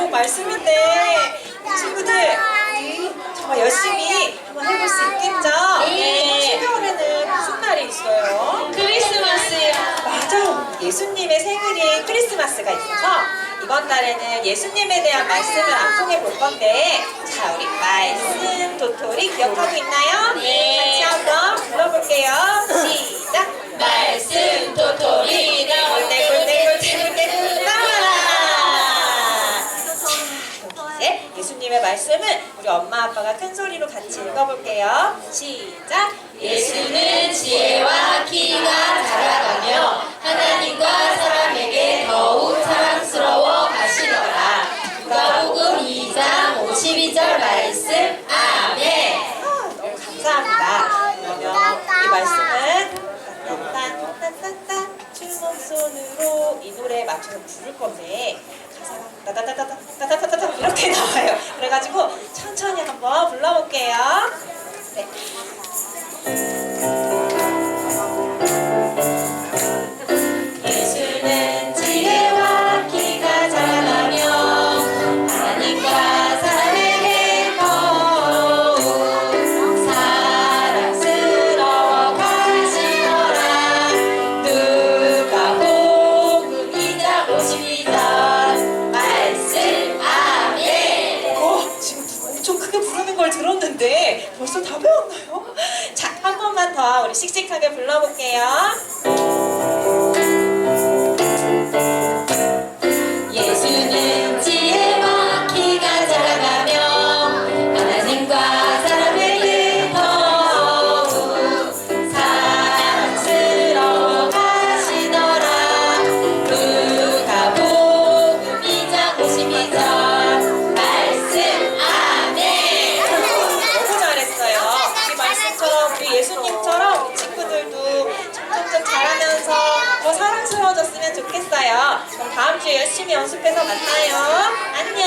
좋은 말씀인데 친구들 정말 열심히 한번 해볼 수 있겠죠? 네. 12월에는 무슨 날이 있어요? 크리스마스요. 맞아. 예수님의 생일인 크리스마스가 있어서 이번 달에는 예수님에 대한 말씀을 암송해 볼 건데 자 우리 말씀 도토리 기억하고 있나요? 네. 예수님의 말씀을 우리 엄마 아빠가 큰 소리로 같이 읽어볼게요. 시작. 예수는 지혜와 키가 자라가며 하나님과 사람에게 더욱 사랑스러워 가시더라. 누가복음 2장 52절 말씀 아멘. 아, 너무 감사합니다. 그러면 이 말씀은 딴딴딴딴딴 춤손으로 이 노래에 맞춰서 부를 건데 가사가 따다다다다다다다다 이렇게 나와요. 그래가지고 천천히 한번 불러볼게요. 크게 부르는 걸 들었는데 벌써 다 배웠나요? 자, 한 번만 더 우리 씩씩하게 불러볼게요. 사랑스러워졌으면 좋겠어요. 그럼 다음 주에 열심히 연습해서 만나요. 안녕